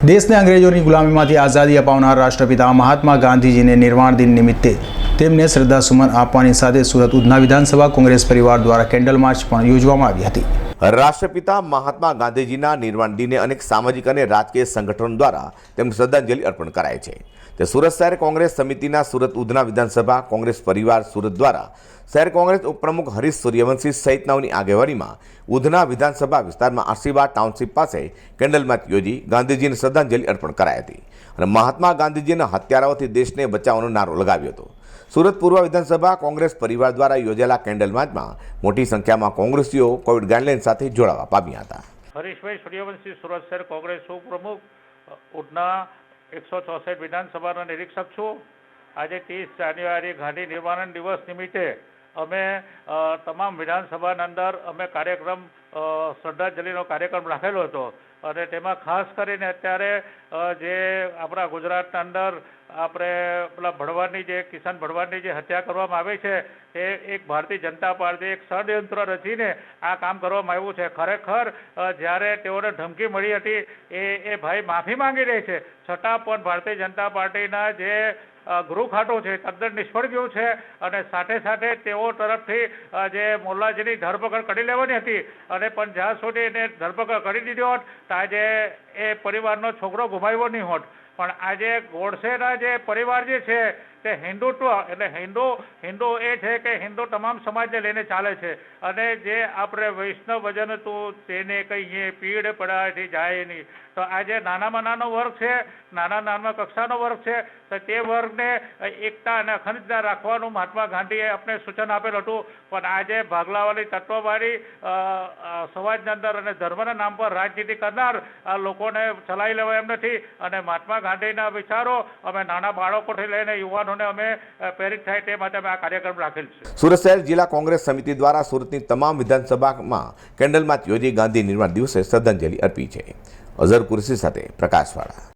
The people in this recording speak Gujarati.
દેશને અંગ્રેજોની ગુલામીમાંથી આઝાદી અપાવનાર રાષ્ટ્રપિતા મહાત્મા ગાંધીજીને નિર્વાણ દિન નિમિત્તે તેમને શ્રદ્ધાસુમન આપવાની સાથે સુરત ઉધના વિધાનસભા કોંગ્રેસ પરિવાર દ્વારા કેન્ડલ માર્ચ પણ યોજવામાં આવી હતી. રાષ્ટ્રપિતા મહાત્મા ગાંધીજીના નિર્વાણ દિને અનેક સામાજિક અને રાજકીય સંગઠનો દ્વારા તેમને શ્રદ્ધાંજલિ અર્પણ કરાય છે. તે સુરત શહેર કોંગ્રેસ સમિતિના સુરત ઉધના વિધાનસભા, કોંગ્રેસ પરિવાર સુરત દ્વારા શહેર કોંગ્રેસ ઉપપ્રમુખ હરીશ સૂર્યવંશી સહિતનાઓની આગેવાનીમાં ઉધના વિધાનસભા વિસ્તારમાં આશીર્વાદ ટાઉનશીપ પાસે કેન્ડલ યોજી ગાંધીજીને શ્રદ્ધાંજલિ અર્પણ કરાઈ હતી અને મહાત્મા ગાંધીજીના હત્યારાઓથી દેશને બચાવવાનો નારો લગાવ્યો હતો. સુરત પૂર્વ વિધાનસભા કોંગ્રેસ પરિવાર દ્વારા યોજેલા કેન્ડલ માર્ચમાં મોટી સંખ્યામાં કોંગ્રેસીઓ કોવિડ ગાઈડલાઇન સાથે જોડાવા પામ્યા હતા. હરીશભાઈ સૂર્યવંશી સુરત શહેર કોંગ્રેસ ઉપપ્રમુખ ઉધના એકસો ચોસઠ વિધાનસભાના નિરીક્ષક છું. આજે ત્રીસ જાન્યુઆરી ગાંધી નિર્વાણ દિવસ નિમિત્તે અમે તમામ વિધાનસભાના અંદર અમે કાર્યક્રમ શ્રદ્ધાંજલિનો કાર્યક્રમ રાખેલો હતો. અને તેમાં ખાસ કરીને અત્યારે જે આપણા ગુજરાતના અંદર આપણે પેલા ભણવાની જે કિસાન ભણવાની જે હત્યા કરવામાં આવી છે, એ એક ભારતીય જનતા પાર્ટી એક ષડયંત્ર રચીને આ કામ કરવામાં આવ્યું છે. ખરેખર જ્યારે તેઓને ધમકી મળી હતી, એ એ ભાઈ માફી માંગી રહી છે. છતાં પણ ભારતીય જનતા પાર્ટીના જે ગૃહ ખાતું છે, તદ્દન નિષ્ફળ ગયું છે અને સાથે સાથે તેઓ તરફથી જે મોલ્લાજીની ધરપકડ કરી લેવાની હતી અને પણ જ્યાં સુધી એને ધરપકડ કરી દીધી હોત ત્યાં આજે એ પરિવારનો છોકરો ગુમાવ્યો નહીં હોત. પણ આજે ગોડસેના જે પરિવાર જે છે તે હિન્દુત્વ એટલે હિન્દુ હિન્દુ એ છે કે હિન્દુ તમામ સમાજને લઈને ચાલે છે. અને જે આપણે વૈષ્ણવ ભજન હતું તેને કહીએ, પીડ પડાથી જાય નહીં. તો આજે નાનામાં નાનો વર્ગ છે, નાના નાના કક્ષાનો વર્ગ છે, તો તે વર્ગને એકતા અને અખંડિતતા રાખવાનું મહાત્મા ગાંધીએ આપણે સૂચન આપેલું હતું. પણ આજે ભાગલાવાળી તત્વવાળી સમાજની અંદર અને ધર્મના નામ પર રાજનીતિ કરનાર આ લોકોને ચલાવી લેવા એમ નથી. અને મહાત્મા ગાંધીના વિચારો, અમે નાના બાળકોથી લઈને યુવાનોને અમે પ્રેરિત થાય તે માટે અમે આ કાર્યક્રમ રાખેલ છે. સુરત શહેર જિલ્લા કોંગ્રેસ સમિતિ દ્વારા સુરતની તમામ વિધાનસભામાં કેન્ડલ યોજી ગાંધી નિર્માણ દિવસે શ્રદ્ધાંજલિ અર્પી છે. અઝર કુરશી સાથે પ્રકાશવાળા.